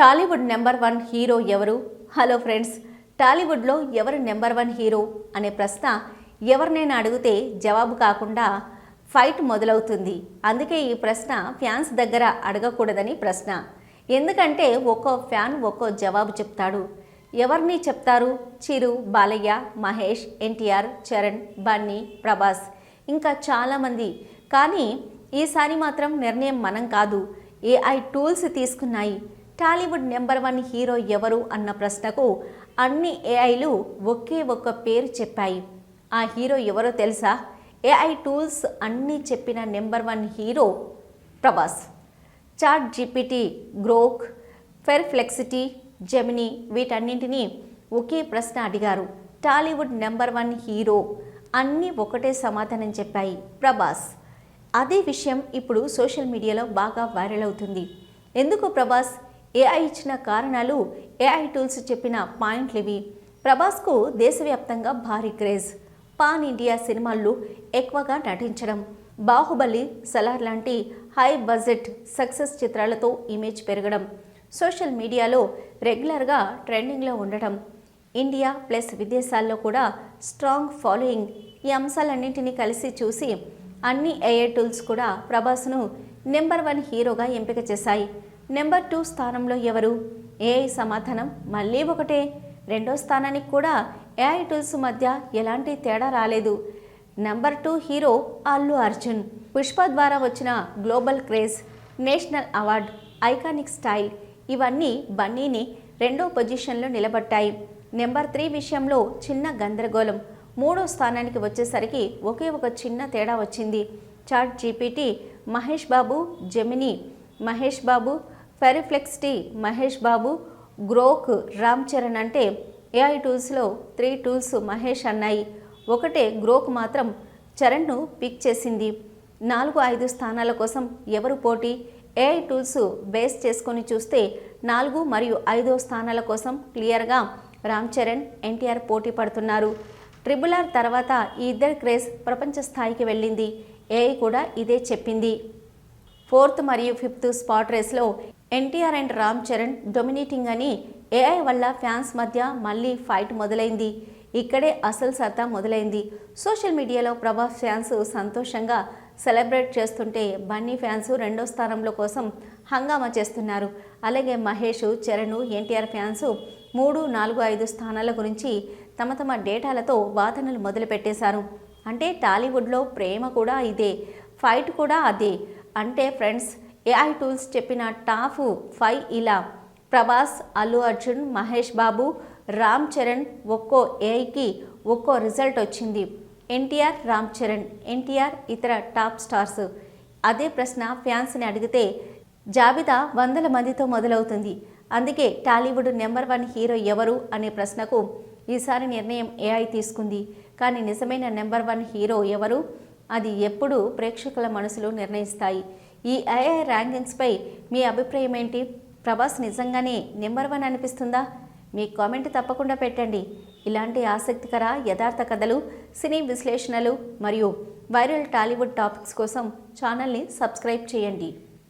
Tollywood number one hero ఎవరు? Hello friends టాలీవుడ్లో ఎవరు నెంబర్ వన్ హీరో అనే ప్రశ్న ఎవరినైనా అడిగితే జవాబు కాకుండా ఫైట్ మొదలవుతుంది. అందుకే ఈ ప్రశ్న ఫ్యాన్స్ దగ్గర అడగకూడదని ప్రశ్న. ఎందుకంటే ఒక్కో ఫ్యాన్ ఒక్కో జవాబు చెప్తాడు. ఎవరిని చెప్తారు? చిరు బాలయ్య మహేష్ ఎన్టీఆర్ చరణ్ బన్నీ ప్రభాస్. ఇంకా చాలామంది. కానీ ఈసారి మాత్రం నిర్ణయం మనం కాదు. ఏఐ టూల్స్ తీసుకున్నాయి. టాలీవుడ్ నెంబర్ వన్ హీరో ఎవరు అన్న ప్రశ్నకు అన్ని ఏఐలు ఒకే ఒక్క పేరు చెప్పాయి. ఆ హీరో ఎవరో తెలుసా? ఏఐ టూల్స్ అన్నీ చెప్పిన number one hero Prabhas. Chat GPT Grok Perplexity Gemini వీటన్నింటినీ ఒకే ప్రశ్న అడిగారు. టాలీవుడ్ నెంబర్ వన్ హీరో అన్నీ ఒకటే సమాధానం చెప్పాయి ప్రభాస్. అదే విషయం ఇప్పుడు సోషల్ మీడియాలో బాగా వైరల్ అవుతుంది. ఎందుకు ప్రభాస్? ఏఐ ఇచ్చిన కారణాలు ఏఐ టూల్స్ చెప్పిన పాయింట్లు ఇవి. ప్రభాస్కు దేశవ్యాప్తంగా భారీ క్రేజ్. పాన్ ఇండియా సినిమాల్లో ఎక్కువగా నటించడం. బాహుబలి సలార్ లాంటి హై బడ్జెట్ సక్సెస్ చిత్రాలతో ఇమేజ్ పెరగడం. సోషల్ మీడియాలో రెగ్యులర్గా ట్రెండింగ్లో ఉండడం ఇండియా ప్లస్ విదేశాల్లో కూడా స్ట్రాంగ్ ఫాలోయింగ్ ఈ అంశాలన్నింటినీ కలిసి చూసి అన్ని ఏఐ టూల్స్ కూడా ప్రభాస్ను నెంబర్ వన్ హీరోగా ఎంపిక చేశాయి. నెంబర్ టూ స్థానంలో ఎవరు? ఏఐ సమాధానం? మళ్ళీ ఒకటే. రెండో స్థానానికి కూడా ఏఐ టూల్స్ మధ్య ఎలాంటి తేడా రాలేదు. Number two hero Allu Arjun. Pushpa ద్వారా వచ్చిన global craze national award iconic style ఇవన్నీ బన్నీని రెండో పొజిషన్లో నిలబట్టాయి. నెంబర్ త్రీ విషయంలో చిన్న గందరగోళం. మూడో స్థానానికి వచ్చేసరికి ఒకే ఒక చిన్న తేడా వచ్చింది. Chat GPT Mahesh Babu Gemini. Mahesh Babu Perplexity Mahesh Babu Grok Ram Charan అంటే ఏఐ టూల్స్లో త్రీ టూల్స్ మహేష్ అన్నాయి. ఒకటే గ్రోక్ మాత్రం చరణ్ను పిక్ చేసింది. నాలుగు ఐదు స్థానాల కోసం ఎవరు పోటీ? ఏఐ టూల్స్ బేస్ చేసుకొని చూస్తే నాలుగు మరియు ఐదో స్థానాల కోసం క్లియర్గా రామ్ చరణ్ ఎన్టీఆర్ పోటీ పడుతున్నారు. ట్రిబుల్ ఆర్ తర్వాత ఈ ఇద్దరి క్రేజ్ ప్రపంచ స్థాయికి వెళ్ళింది. ఏఐ కూడా ఇదే చెప్పింది. ఫోర్త్ మరియు ఫిఫ్త్ స్పాట్ రేస్లో ఎన్టీఆర్ అండ్ రామ్ చరణ్ డొమినేటింగ్ అని ఏఐ వల్ల ఫ్యాన్స్ మధ్య మళ్ళీ ఫైట్ మొదలైంది. ఇక్కడే అసలు సత్తా మొదలైంది. సోషల్ మీడియాలో ప్రభాస్ ఫ్యాన్స్ సంతోషంగా సెలబ్రేట్ చేస్తుంటే బన్నీ ఫ్యాన్స్ రెండో స్థానంలో కోసం హంగామా చేస్తున్నారు. అలాగే మహేష్ చరణ్ ఎన్టీఆర్ ఫ్యాన్స్ మూడు నాలుగు ఐదు స్థానాల గురించి తమ తమ డేటాలతో వాదనలు మొదలుపెట్టేశారు. అంటే టాలీవుడ్లో ప్రేమ కూడా ఇదే ఫైట్ కూడా అదే. అంటే ఫ్రెండ్స్ ఏఐ టూల్స్ చెప్పిన టాప్ ఫైవ్ ఇలా. ప్రభాస్ అల్లు అర్జున్ మహేష్ బాబు రామ్ చరణ్ ఒక్కో ఏఐకి ఒక్కో రిజల్ట్ వచ్చింది. ఎన్టీఆర్ రామ్ చరణ్ ఎన్టీఆర్ ఇతర టాప్ స్టార్స్. అదే ప్రశ్న ఫ్యాన్స్ని అడిగితే జాబితా వందల మందితో మొదలవుతుంది. అందుకే టాలీవుడ్ నెంబర్ వన్ హీరో ఎవరు అనే ప్రశ్నకు ఈసారి నిర్ణయం ఏఐ తీసుకుంది. కానీ నిజమైన నెంబర్ వన్ హీరో ఎవరు? అది ఎప్పుడు ప్రేక్షకుల మనసులో నిర్ణయిస్తాయి. ఈ ఐఐ ర్యాంకింగ్స్పై మీ అభిప్రాయం ఏంటి? ప్రభాస్ నిజంగానే నెంబర్ వన్ అనిపిస్తుందా? మీ కామెంట్ తప్పకుండా పెట్టండి. ఇలాంటి ఆసక్తికర యథార్థ కథలు సినీ విశ్లేషణలు మరియు వైరల్ టాలీవుడ్ టాపిక్స్ కోసం ఛానల్ని సబ్స్క్రైబ్ చేయండి.